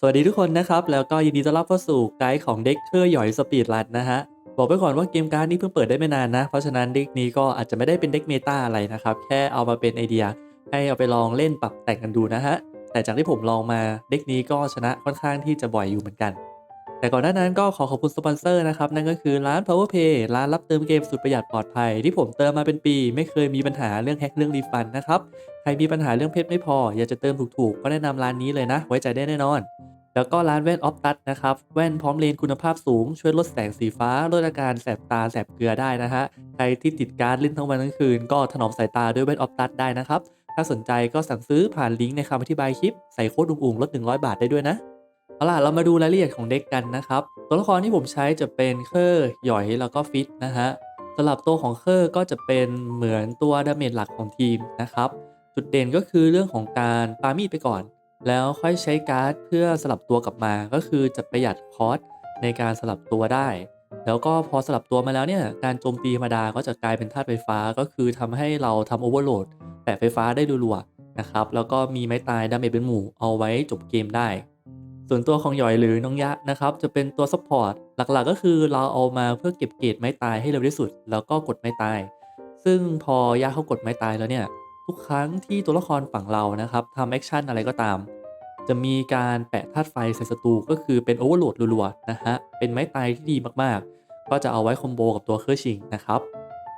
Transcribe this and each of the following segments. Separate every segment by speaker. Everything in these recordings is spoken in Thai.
Speaker 1: สวัสดีทุกคนนะครับ แล้วก็ยินดีต้อนรับเข้าสู่ไกด์ของเด็กเคอร์หยอยสปีดรันนะฮะ บอกไปก่อนว่าเกมการ์ดนี้เพิ่งเปิดได้ไม่นานนะ เพราะฉะนั้นเด็กนี้ก็อาจจะไม่ได้เป็นเด็กเมตาอะไรนะครับ แค่เอามาเป็นไอเดีย ให้เอาไปลองเล่นปรับแต่งกันดูนะฮะ แต่จากที่ผมลองมาเด็กนี้ก็ชนะค่อนข้างที่จะบ่อยอยู่เหมือนกัน แต่ก่อนหน้านั้นก็ขอขอบคุณสปอนเซอร์นะครับนั่นก็คือร้าน PowerPay ร้านรับเติมเกมสุดประหยัดปลอดภัย ที่ผมเติมมาเป็นปี ไม่เคยมีปัญหาเรื่องแฮกเรื่องรีฟันนะครับใครมีปัญหาเรื่องเพชรไม่พอ อยากจะเติมถูกๆ ก็แนะนำร้านนี้เลยนะ ไว้ใจได้แน่นอน แล้วก็ร้านแว่นออฟตัสนะครับ แว่นพร้อมเลนคุณภาพสูง ช่วยลดแสงสีฟ้า ลดอาการแสบตาแสบเกลือได้นะฮะ ใครที่ติดการ์ดเล่นทั้งวันทั้งคืน ก็ถนอมสายตาด้วยแว่นออฟตัสได้นะครับ ถ้าสนใจก็สั่งซื้อผ่านลิงก์ในคำอธิบายคลิป ใส่โค้ดอุ่งๆลด 100 บาทได้ด้วยนะ เอาล่ะ เรามาดูรายละเอียดของเด็กกันนะครับ ตัวละครที่ผมใช้จะเป็นเคอร์หยอยแล้วก็ฟิตนะฮะสำหรับตัวของเคอร์ก็จะเป็นเหมือนตัวดาเมจหลักของทีมนะครับ จุดเด่นก็คือเรื่องของการปามีดไปก่อน แล้วค่อยใช้การ์ดเพื่อสลับตัวกลับมาก็คือจะประหยัดคอสในการสลับตัวได้ แล้วก็พอสลับตัวมาแล้วเนี่ยการโจมตีธรรมดาก็จะกลายเป็นธาตุไฟฟ้าก็คือทำให้เราทำโอเวอร์โหลดแปะไฟฟ้าได้รัวๆนะครับแล้วก็มีไม้ตายดาเมจเป็นหมู่เอาไว้จบเกมได้ ส่วนตัวของหยอยหรือน้องยะนะครับจะเป็นตัวซัพพอร์ตหลักๆก็คือเราเอามาเพื่อเก็บเกรดไม้ตายให้เร็วที่สุด แล้วก็กดไม้ตาย ซึ่งพอยะเขากดไม้ตายแล้วเนี่ย ทุกครั้งที่ตัวละครฝั่งเรานะครับทำแอคชั่นอะไรก็ตาม จะมีการแปะธาตุไฟใส่ศัตรูก็คือเป็นโอเวอร์โหลดรัวๆนะฮะเป็นไม้ตายที่ดีมากๆ ก็จะเอาไว้คอมโบกับตัวเครือชิงนะครับ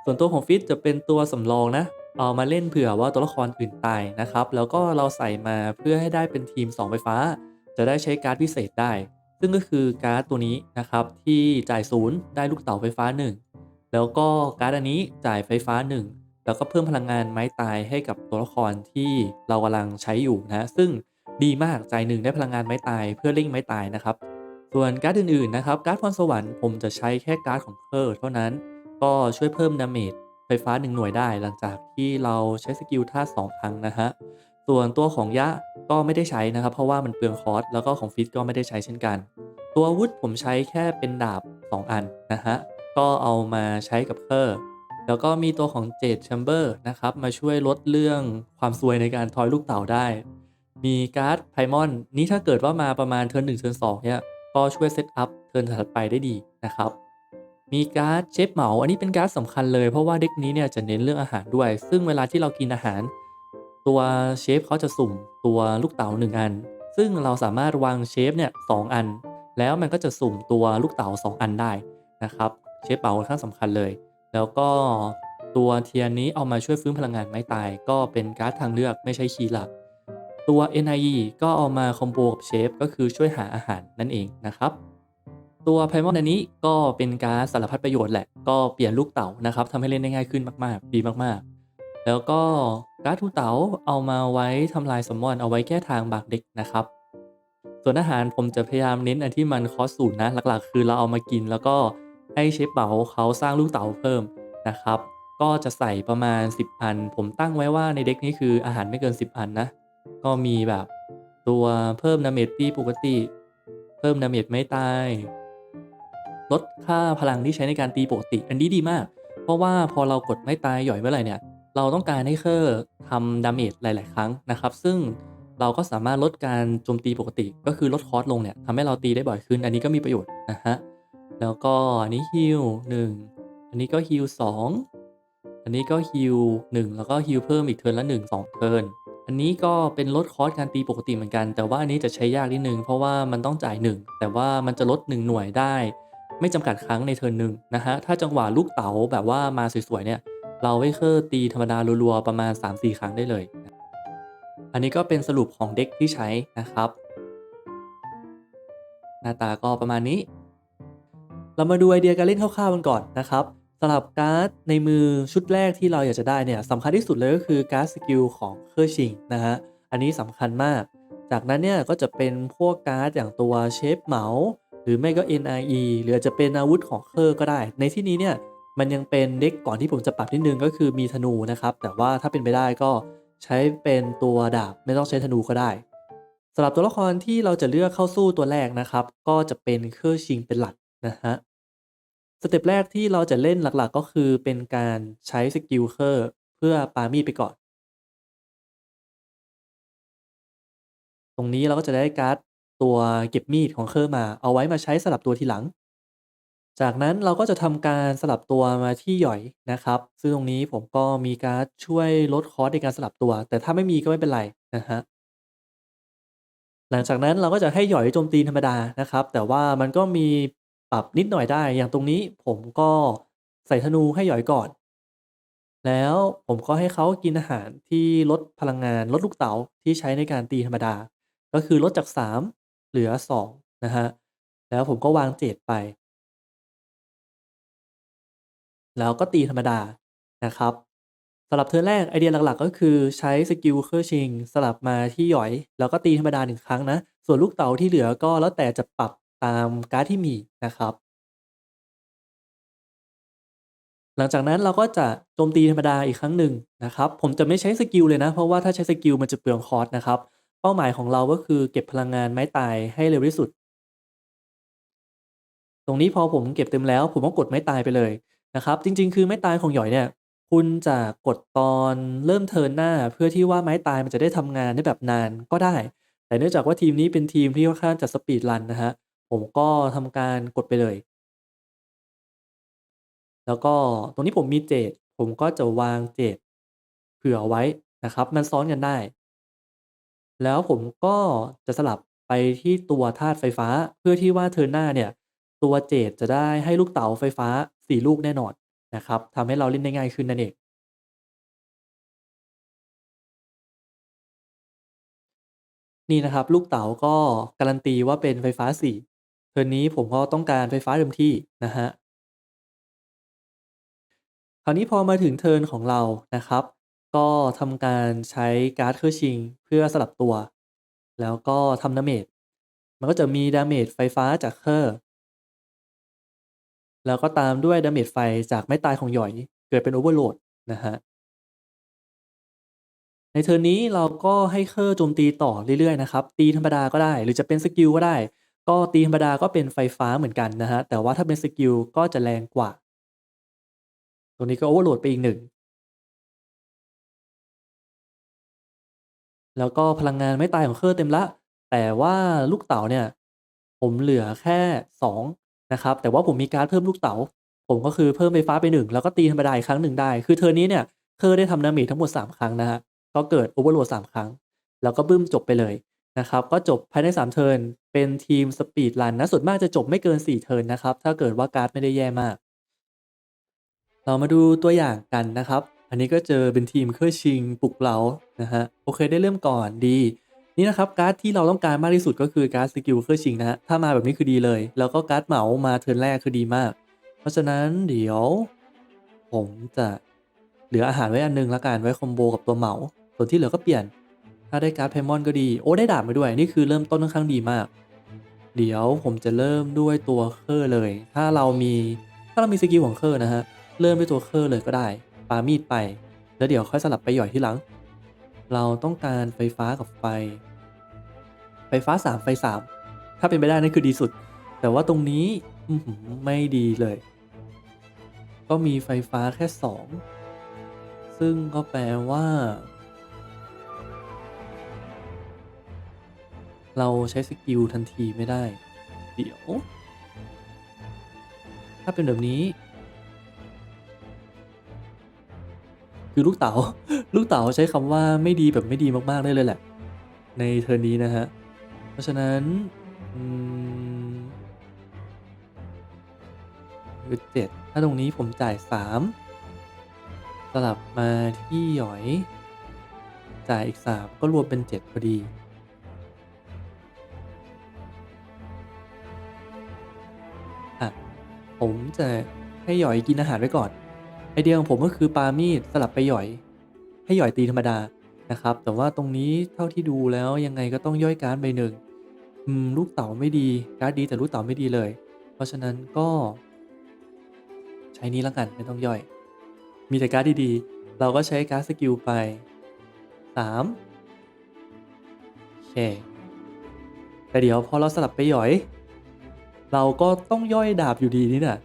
Speaker 1: ส่วนตัวของฟิตจะเป็นตัวสำรองนะเอามาเล่นเผื่อว่าตัวละครอื่นตายนะครับ แล้วก็เราใส่มาเพื่อให้ได้เป็นทีม 2 ไฟฟ้า จะได้ใช้การ์ดพิเศษได้ ซึ่งก็คือการ์ดตัวนี้นะครับ ที่จ่ายศูนย์ได้ลูกเต๋าไฟฟ้า 1 แล้วก็การ์ดอันนี้จ่ายไฟฟ้า 1 แล้วก็เพิ่มพลังงานไม้ตายให้กับตัวละครที่เรากำลังใช้อยู่นะซึ่งดีมากใจหนึ่งได้พลังงานไม้ตายเพื่อเร่งไม้ตายนะครับ ส่วนการ์ดอื่นๆนะครับการ์ดพรสวรรค์ผมจะใช้แค่การ์ดของเคอร์เท่านั้นก็ช่วยเพิ่มดาเมจไฟฟ้า 1 หน่วยได้ หลังจากที่เราใช้สกิลท่าส2ครั้งนะฮะส่วนตัวของยะก็ไม่ได้ใช้นะครับ เพราะว่ามันเปลืองคอร์สแล้วก็ของฟิตก็ไม่ได้ใช้เช่นกัน ตัวอาวุธผมใช้แค่เป็นดาบ 2 อันนะฮะก็เอามาใช้กับเคอร์ แล้วก็มีตัวของเจดแชมเบอร์นะครับ มาช่วยลดเรื่องความซวยในการทอยลูกเต๋าได้ มีการ์ดไพมอนนี้ถ้าเกิดว่ามาประมาณเทิร์นหนึ่งเทิร์นสองเนี่ย ก็ช่วยเซตอัพเทิร์นถัดไปได้ดีนะครับ มีการ์ดเชฟเหมา อันนี้เป็นการ์ดสำคัญเลยเพราะว่าเด็กนี้เนี่ยจะเน้นเรื่องอาหารด้วย ซึ่งเวลาที่เรากินอาหาร ตัวเชฟเขาจะสุ่มตัวลูกเต๋า1อัน ซึ่งเราสามารถวางเชฟเนี่ยสอัน แล้วมันก็จะสุ่มตัวลูกเต๋า2 อันได้นะครับ เชฟเป๋าค่อนข้างสำคัญเลย แล้วก็ตัวเทียนนี้เอามาช่วยฟื้นพลังงานไม้ตาย ก็เป็นการ์ดทางเลือกไม่ใช่คีย์หลัก ตัว NIE ก็เอามาคอมโบกับเชฟก็คือช่วยหาอาหารนั่นเองนะครับตัวไพมอนอันนี้ก็เป็นการสารพัดประโยชน์แหละ ก็เปลี่ยนลูกเต๋านะครับทำให้เล่นได้ง่ายขึ้นมากๆ ดีมากๆ แล้วก็การ์ดทูเต๋าเอามาไว้ทำลายสมอนเอาไว้แก้ทางบากเด็กนะครับ ส่วนอาหารผมจะพยายามเน้นอันที่มันคอสศูนย์นะ หลักๆ คือเราเอามากินแล้วก็ ให้เชฟเป๋าเขาสร้างลูกเต๋าเพิ่มนะครับ ก็จะใส่ประมาณ 10 อัน ผมตั้งไว้ว่าในเด็กนี้คืออาหารไม่เกิน 10 อันนะ ก็มีแบบตัวเพิ่มดาเมจตีปกติ เพิ่มดาเมจไม่ตาย ลดค่าพลังที่ใช้ในการตีปกติ อันนี้ดีมาก เพราะว่าพอเรากดไม่ตายหย่อยเมื่อไหร่เนี่ย เราต้องการให้เคอร์ทำดาเมจหลาย ๆ ครั้งนะครับ ซึ่งเราก็สามารถลดการโจมตีปกติ ก็คือลดคอสลงเนี่ยทำให้เราตีได้บ่อยขึ้น อันนี้ก็มีประโยชน์นะฮะ แล้วก็อันนี้ฮิลหนึ่งอันนี้ก็ฮิลสองอันนี้ก็ฮิลหนึ่งแล้วก็ฮิลเพิ่มอีกเทิร์นละหนึ่งสองเทิร์น อันนี้ก็เป็นลดคอสการตีปกติเหมือนกัน แต่ว่าอันนี้จะใช้ยากนิดนึงเพราะว่ามันต้องจ่าย 1 แต่ว่ามันจะลด 1 หน่วยได้ ไม่จำกัดครั้งในเทิร์นหนึ่งนะฮะ ถ้าจังหวะลูกเต๋าแบบว่ามาสวยๆเนี่ย เราไวเคอร์ตีธรรมดารัวๆประมาณ 3-4 ครั้งได้เลย อันนี้ก็เป็นสรุปของเด็กที่ใช้นะครับ หน้าตาก็ประมาณนี้ เรามาดูไอเดียการเล่นคร่าวๆกันก่อนนะครับสำหรับการ์ดในมือชุดแรกที่เราอยากจะได้เนี่ยสำคัญที่สุดเลยก็คือการ์ดสกิลของเคอร์ชิงนะฮะอันนี้สำคัญมาก จากนั้นเนี่ยก็จะเป็นพวกการ์ดอย่างตัวเชฟเหมาหรือไม่ก็ NIE หรืออาจจะเป็นอาวุธของเคอร์ก็ได้ ในที่นี้เนี่ยมันยังเป็นเด็กก่อนที่ผมจะปรับนิดนึงก็คือมีธนูนะครับแต่ว่าถ้าเป็นไปได้ก็ใช้เป็นตัวดาบไม่ต้องใช้ธนูก็ได้สำหรับตัวละครที่เราจะเลือกเข้าสู้ตัวแรกนะครับ ก็จะเป็นเคอร์ชิงเป็นหลักนะฮะ สเต็ปแรกที่เราจะเล่นหลักๆ ก็คือเป็นการใช้สกิลเคอร์เพื่อปามีดไปก่อน ตรงนี้เราก็จะได้การ์ดตัวเก็บมีดของเคอร์มา เอาไว้มาใช้สลับตัวทีหลัง จากนั้นเราก็จะทำการสลับตัวมาที่หย่อยนะครับ ซึ่งตรงนี้ผมก็มีการ์ดช่วยลดคอสในการสลับตัว แต่ถ้าไม่มีก็ไม่เป็นไรนะฮะหลังจากนั้นเราก็จะให้หย่อยโจมตีธรรมดานะครับ แต่ว่ามันก็มี ปรับนิดหน่อยได้ อย่างตรงนี้ผมก็ใส่ธนูให้หยอยก่อน แล้วผมก็ให้เขากินอาหารที่ลดพลังงาน ลดลูกเต๋าที่ใช้ในการตีธรรมดา ก็คือลดจาก 3 เหลือ 2 นะฮะ แล้วผมก็วางเจดไป แล้วก็ตีธรรมดานะครับสำหรับเทิร์นแรกไอเดียหลักๆ ก็คือใช้สกิลเคอร์ชิงสลับมาที่หยอย แล้วก็ตีธรรมดาหนึ่งครั้งนะ ส่วนลูกเต๋าที่เหลือก็แล้วแต่จะปรับ ตามการ์ดที่มีนะครับ หลังจากนั้นเราก็จะโจมตีธรรมดาอีกครั้งหนึ่งนะครับ ผมจะไม่ใช้สกิลเลยนะ เพราะว่าถ้าใช้สกิลมันจะเปลืองคอร์สนะครับ เป้าหมายของเราก็คือเก็บพลังงานไม้ตายให้เร็วที่สุด ตรงนี้พอผมเก็บเต็มแล้ว ผมก็กดไม้ตายไปเลยนะครับ จริง ๆ คือไม้ตายของหยอยเนี่ย คุณจะกดตอนเริ่มเทิร์นหน้า เพื่อที่ว่าไม้ตายมันจะได้ทำงานได้แบบนานก็ได้ แต่เนื่องจากว่าทีมนี้เป็นทีมที่ค่อนข้างจะสปีดรันนะฮะ ผมก็ทำการกดไปเลย แล้วก็ตรงนี้ผมมีเจดผมก็จะวางเจดเผื่อไว้นะครับ มันซ้อนกันได้ แล้วผมก็จะสลับไปที่ตัวธาตุไฟฟ้าเพื่อที่ว่าเทิร์หน้าเนี่ย ตัวเจดจะได้ให้ลูกเต๋าไฟฟ้า 4 ลูกแน่นอนนะครับทำให้เราเล่นได้ง่ายขึ้นนั่นเองนี่นะครับ ลูกเต๋าก็การันตีว่าเป็นไฟฟ้า 4 เทิร์นนี้ผมก็ต้องการไฟฟ้าเต็มที่นะฮะคราวนี้พอมาถึงเทิร์นของเรานะครับ ก็ทำการใช้การ์ดเคอร์ชิง เพื่อสลับตัว แล้วก็ทำดาเมจมันก็จะมีดาเมจไฟฟ้าจากเคอร์แล้วก็ตามด้วยดาเมจไฟจากไม้ตายของหยอยเกิดเป็นโอเวอร์โหลดนะฮะในเทิร์นนี้เราก็ให้เคอร์โจมตีต่อเรื่อยๆนะครับ ตีธรรมดาก็ได้ หรือจะเป็นสกิลก็ได้ ก็ตีธรรมดาก็เป็นไฟฟ้าเหมือนกันนะฮะ แต่ว่าถ้าเป็นสกิลก็จะแรงกว่า ตรงนี้ก็โอเวอร์โหลดไปอีกหนึ่ง แล้วก็พลังงานไม้ตายของเคอร์เต็มล้วแต่ว่าลูกเต๋าเนี่ย ผมเหลือแค่ 2 นะครับ แต่ว่าผมมีการ์ดเพิ่มลูกเต๋า ผมก็คือเพิ่มไฟฟ้าไป 1 แล้วก็ตีธรรมดาอีกครั้งหนึ่งได้ คือเทิร์นี้เนี่ยเคอได้ทำดามจทั้งหมด 3 ครั้งนะฮะ ก็เกิดโอเวอร์โหลด3ครั้ง แล้วก็บึ้มจบไปเลยนะครับ ก็จบภายใน 3 เทิร์น เป็นทีมสปีดรันนะส่วนมากจะจบไม่เกิน 4 เทิร์นนะครับ ถ้าเกิดว่าการ์ดไม่ได้แย่มาก เรามาดูตัวอย่างกันนะครับ อันนี้ก็เจอเป็นทีมเคอร์ชิงปลุกเรานะฮะโอเคได้เริ่มก่อนดี นี่นะครับการ์ดที่เราต้องการมากที่สุดก็คือการ์ดสกิลเคอร์ชิงนะฮะถ้ามาแบบนี้คือดีเลย แล้วก็การ์ดเหมามาเทิร์นแรกคือดีมาก เพราะฉะนั้นเดี๋ยว ผมจะเหลืออาหารไว้อันนึงละกันไว้คอมโบกับตัวเหมา ส่วนที่เหลือก็เปลี่ยน ถ้าได้การ์ดไพมอนก็ดี โอ้ได้ดาบมาด้วย นี่คือเริ่มต้นค่อนข้างดีมาก เดี๋ยวผมจะเริ่มด้วยตัวเคอร์เลย ถ้าเรามีถ้าเรามีสกิลของเคอร์นะฮะ เริ่มด้วยตัวเคอร์เลยก็ได้ ปามีดไป แล้วเดี๋ยวค่อยสลับไปหย่อยที่หลัง เราต้องการไฟฟ้ากับไฟ ไฟฟ้า 3 ไฟ 3 ถ้าเป็นไปได้นั่นคือดีสุด แต่ว่าตรงนี้ไม่ดีเลย ก็มีไฟฟ้าแค่ 2 ซึ่งก็แปลว่า เราใช้สกิลทันทีไม่ได้ เดี๋ยว ถ้าเป็นแบบนี้ คือลูกเต๋าลูกเต๋าใช้คำว่าไม่ดีแบบไม่ดีมากๆได้เลยแหละ ในเทิร์นี้นะฮะ เพราะฉะนั้นคือเจ็ดถ้าตรงนี้ผมจ่ายสามสลับมาที่หยอย จ่ายอีกสามก็รวมเป็นเจ็ดพอดี ผมจะให้หยอยกินอาหารไว้ก่อน ไอเดียของผมก็คือปามีดสลับไปหยอย ให้หยอยตีธรรมดานะครับ แต่ว่าตรงนี้เท่าที่ดูแล้วยังไงก็ต้องย่อยการ์ดใบหนึ่งลูกเต๋าไม่ดีการ์ดดีแต่ลูกเต๋าไม่ดีเลย เพราะฉะนั้นก็ ใช้นี้แล้วกันไม่ต้องย่อย มีแต่การ์ดดีๆ เราก็ใช้การ์ดสกิลไปสามโอเคแต่เดี๋ยวพอเราสลับไปหยอย เราก็ต้องย่อยดาบอยู่ดีนี่นะ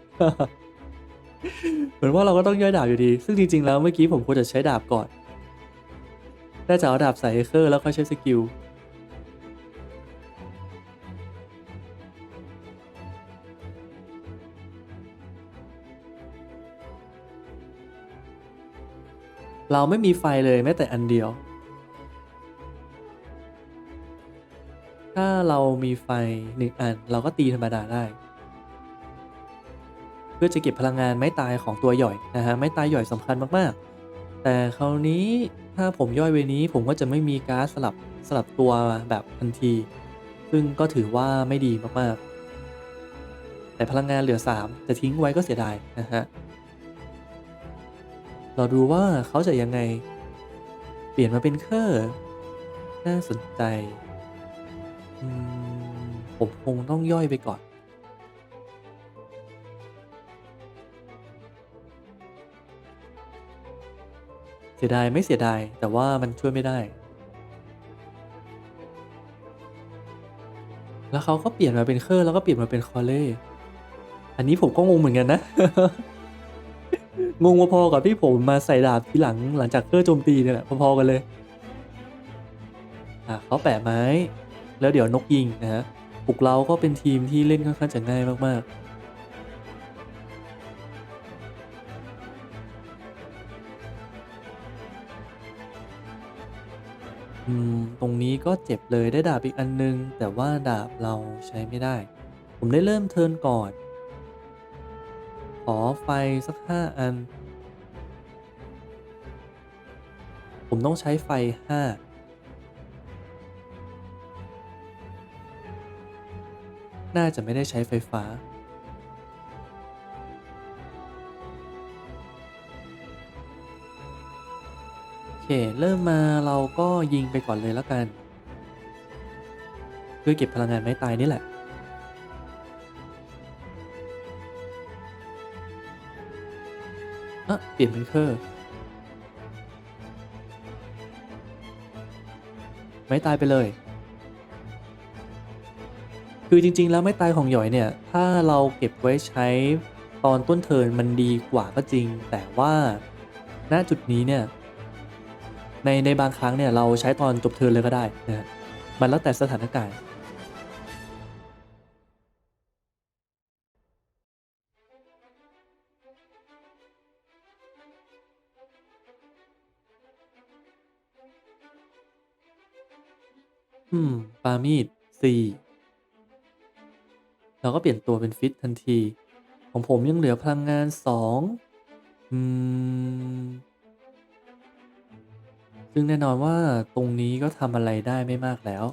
Speaker 1: เหมือนว่าเราก็ต้องย่อยดาบอยู่ดี ซึ่งจริง ๆ แล้วเมื่อกี้ผมควรจะใช้ดาบก่อนน่าจะเอาดาบใส่เฮเคอร์แล้วค่อยใช้สกิลเราไม่มีไฟเลยแม้แต่อันเดียว ถ้าเรามีไฟหนึ่งอัน เราก็ตีธรรมดาได้ เพื่อจะเก็บพลังงานไม้ตายของตัวหย่อยนะฮะไม้ตายหย่อยสำคัญมากๆ แต่คราวนี้ถ้าผมย่อยเวนี้ผมก็จะไม่มีก๊าซสลับสลับตัวแบบทันที ซึ่งก็ถือว่าไม่ดีมากๆ แต่พลังงานเหลือ 3 จะทิ้งไว้ก็เสียดายนะฮะเราดูว่าเขาจะยังไง เปลี่ยนมาเป็นเคอร์น่าสนใจ อืม ผมคงต้องย่อยไปก่อน เสียดายไม่เสียดาย แต่ว่ามันช่วยไม่ได้ แล้วเขาก็เปลี่ยนมาเป็น เคอร์ แล้วก็เปลี่ยนมาเป็น คอเล่ อันนี้ผมก็งงเหมือนกันนะ งงพอๆกับที่ผมมาใส่ดาบทีหลังหลังจากเคอร์โจมตีเนี่ยแหละพอๆกันเลย อะเขาแปะไม้ แล้วเดี๋ยวนกยิงนะฮะปลุกเราก็เป็นทีมที่เล่นค่อนข้างจะง่ายมากๆตรงนี้ก็เจ็บเลยได้ดาบอีกอันนึง แต่ว่าดาบเราใช้ไม่ได้ ผมได้เริ่มเทิร์นก่อน ขอไฟสัก 5 อัน ผมต้องใช้ไฟ 5 น่าจะไม่ได้ใช้ไฟฟ้า โอเค เริ่มมาเราก็ยิงไปก่อนเลยแล้วกัน เพื่อเก็บพลังงานไม้ตายนี่แหละอะเปลี่ยนเป็นเคอร์ไม้ตายไปเลย คือจริง ๆ แล้วไม้ตายของหยอยเนี่ย ถ้าเราเก็บไว้ใช้ตอนต้นเทิร์นมันดีกว่าก็จริง แต่ว่าณจุดนี้เนี่ย ในในบางครั้งเนี่ยเราใช้ตอนจบเทิร์นเลยก็ได้นะฮะมันแล้วแต่สถานการณ์อืม ปามีดสี่ เราก็เปลี่ยนตัวเป็นฟิตทันที ของผมยังเหลือพลังงานสองอืมซึ่งแน่นอนว่าตรงนี้ก็ทำอะไรได้ไม่มากแล้ว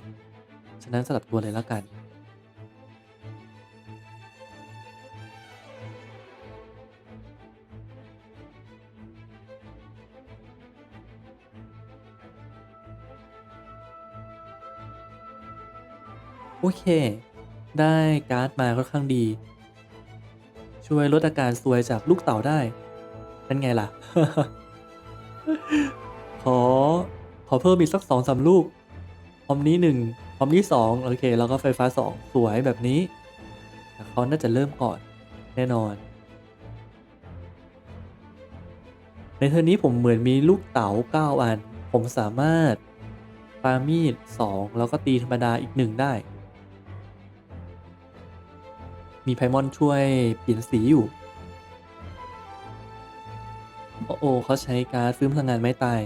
Speaker 1: ฉะนั้นสลับตัวเลยแล้วกันโอเค ได้การ์ดมาค่อนข้างดี ช่วยลดอาการซวยจากลูกเต่าได้ นั่นไงล่ะ ขอ ขอเพิ่มอีกสักสองสามลูกพร้อมนี้หนึ่งพร้อมนี้สองโอเค แล้วก็ไฟฟ้าสองสวยแบบนี้เขาน่าจะเริ่มก่อนแน่นอน ในเทอร์นนี้ผมเหมือนมีลูกเต๋า9อัน ผมสามารถปามีด 2 แล้วก็ตีธรรมดาอีก 1 ได้ มีไพมอนช่วยเปลี่ยนสีอยู่ โอ้โอเขาใช้การฟื้นพลังงานไม้ตาย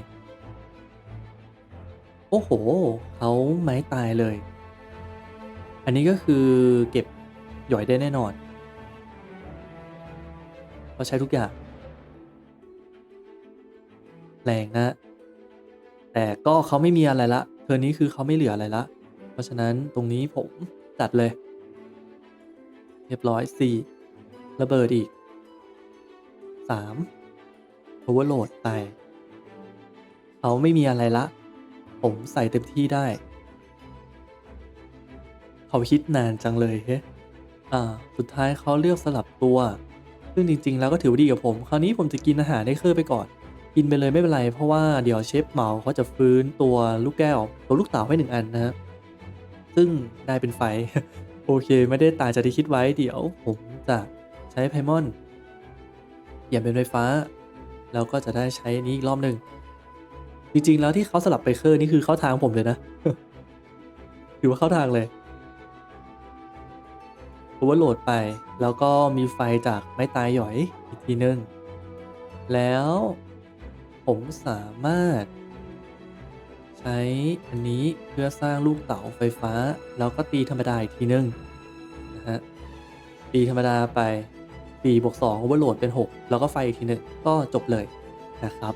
Speaker 1: โอ้โห เขาไม้ตายเลย อันนี้ก็คือเก็บหย่อยได้แน่นอนเขาใช้ทุกอย่าง แรงนะ แต่ก็เขาไม่มีอะไรละ เทอร์นี้คือเขาไม่เหลืออะไรละ เพราะฉะนั้นตรงนี้ผมจัดเลย เรียบร้อย 4 ระเบิดอีก 3 overload ไปเขาไม่มีอะไรละ ผมใส่เต็มที่ได้ เขาคิดนานจังเลยเฮ้อ่า สุดท้ายเขาเลือกสลับตัว ซึ่งจริง ๆ แล้วก็ถือว่าดีกับผม คราวนี้ผมจะกินอาหารได้เคอร์ไปก่อน กินไปเลยไม่เป็นไร เพราะว่าเดี๋ยวเชฟเหมาเขาจะฟื้นตัวลูกแก้วตัวลูกเต๋าให้หนึ่งอันนะฮะซึ่งได้เป็นไฟ โอเค ไม่ได้ต่างจากที่คิดไว้เดี๋ยว ผมจะใช้ไพมอนเปลี่ยนเป็นไฟฟ้า แล้วก็จะได้ใช้นี้อีกรอบหนึ่งจริงๆ แล้วที่เขาสลับไปเคอร์นี่คือเข้าทางผมเลยนะถือว่าเข้าทางเลยโอเวอร์โหลดไป แล้วก็มีไฟจากไม้ตายหย่อยอีกทีนึง แล้วผมสามารถ ช้อันนี้เพื่อสร้างลูกเต๋าไฟฟ้า แล้วก็ตีธรรมดาอีกทีนึงนะฮะตีธรรมดาไป4บวก2โอเวอร์โหลดเป็น 6 แล้วก็ไฟอีกทีหนึงก็จบเลยนะครับ